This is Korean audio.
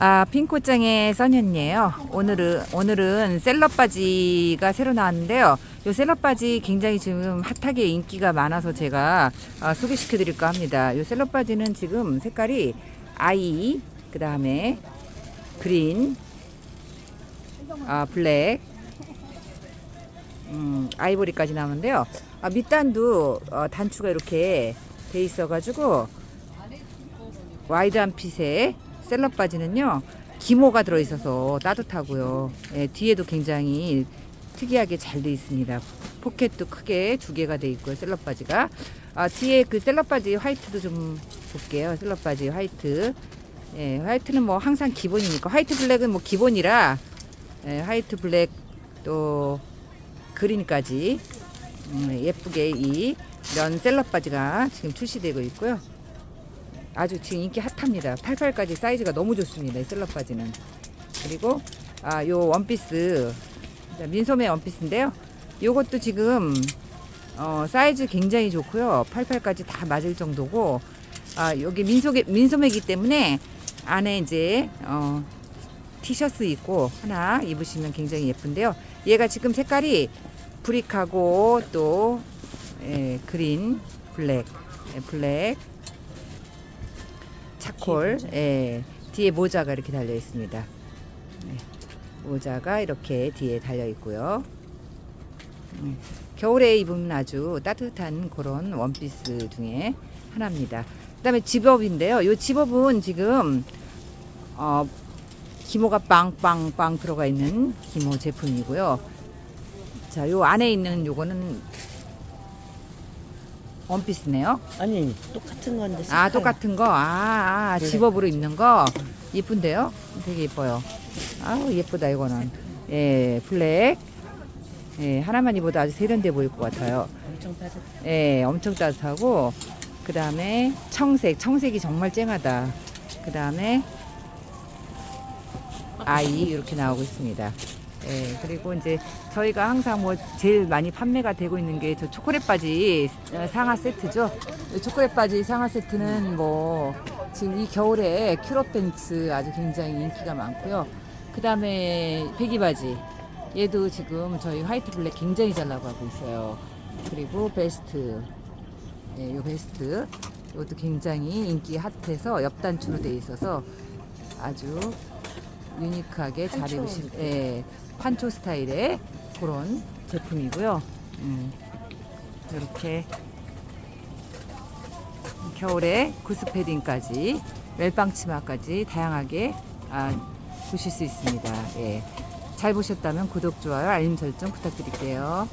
아, 핑크장의 써니언니예요. 오늘은 오늘은 셀럽 바지가 새로 나왔는데요. 이 셀럽 바지 굉장히 지금 핫하게 인기가 많아서 제가 아, 소개시켜 드릴까 합니다. 이 셀럽 바지는 지금 색깔이 아이, 그 다음에 그린, 아, 블랙, 음, 아이보리까지 나오는데요. 아, 밑단도 어, 단추가 이렇게 돼 있어 가지고 와이드한 핏의 셀럽 바지는요 기모가 들어있어서 따뜻하고요. 예, 뒤에도 굉장히 특이하게 잘 돼 있습니다. 포켓도 크게 두 개가 돼 있고요. 셀럽 바지가 아, 뒤에 그 셀럽 바지 화이트도 좀 볼게요. 셀럽 바지 화이트. 예, 화이트는 뭐 항상 기본이니까 화이트 블랙은 뭐 기본이라 예, 화이트 블랙 또 그린까지 음, 예쁘게 이 이런 셀럽 바지가 지금 출시되고 있고요. 아주 지금 인기 핫합니다. 88까지 사이즈가 너무 좋습니다. 이 셀럽 바지는. 그리고 아, 요 원피스 자, 민소매 원피스인데요. 요것도 지금 어, 사이즈 굉장히 좋고요. 88까지 다 맞을 정도고 아, 여기 민소매 민소매기 때문에 안에 이제 어, 티셔츠 입고 하나 입으시면 굉장히 예쁜데요. 얘가 지금 색깔이 브릭하고 또 예, 그린, 블랙, 예, 블랙, 차 콜, 예, 뒤에 모자가 이렇게 달려 있습니다. 예, 모자가 이렇게 뒤에 달려 있고요. 음, 겨울에 입으면 아주 따뜻한 그런 원피스 중에 하나입니다. 그다음에 집업인데요. 이 집업은 지금 어, 기모가 빵빵빵 들어가 있는 기모 제품이고요. 자, 요 안에 있는 요거는 원피스네요. 아니 똑같은 건데 아, 색깔. 똑같은 거. 아, 아 네. 집업으로 입는 거. 예쁜데요? 되게 예뻐요. 아우, 예쁘다, 이거는. 예, 블랙. 예, 하나만 입어도 아주 세련돼 보일 것 같아요. 엄청 따뜻 예, 엄청 따뜻하고, 그 다음에 청색. 청색이 정말 쨍하다. 그 다음에 아이, 이렇게 나오고 있습니다. 예, 그리고 이제 저희가 항상 뭐 제일 많이 판매가 되고 있는 게 저 초콜릿 바지 어, 상하 세트죠. 이 초콜릿 바지 상하 세트는 뭐 지금 이 겨울에 큐럽 팬츠 아주 굉장히 인기가 많고요. 그 다음에 배기 바지 얘도 지금 저희 화이트 블랙 굉장히 잘 나가고 있어요. 그리고 베스트 예, 요 베스트 이것도 굉장히 인기 핫해서 옆단추로 돼 있어서 아주 유니크하게 잘 판초. 입으실 예, 판초 스타일의 그런 제품이고요. 음, 이렇게 겨울에 구스 패딩까지 멜빵 치마까지 다양하게 아, 보실 수 있습니다. 예. 잘 보셨다면 구독, 좋아요, 알림 설정 부탁드릴게요.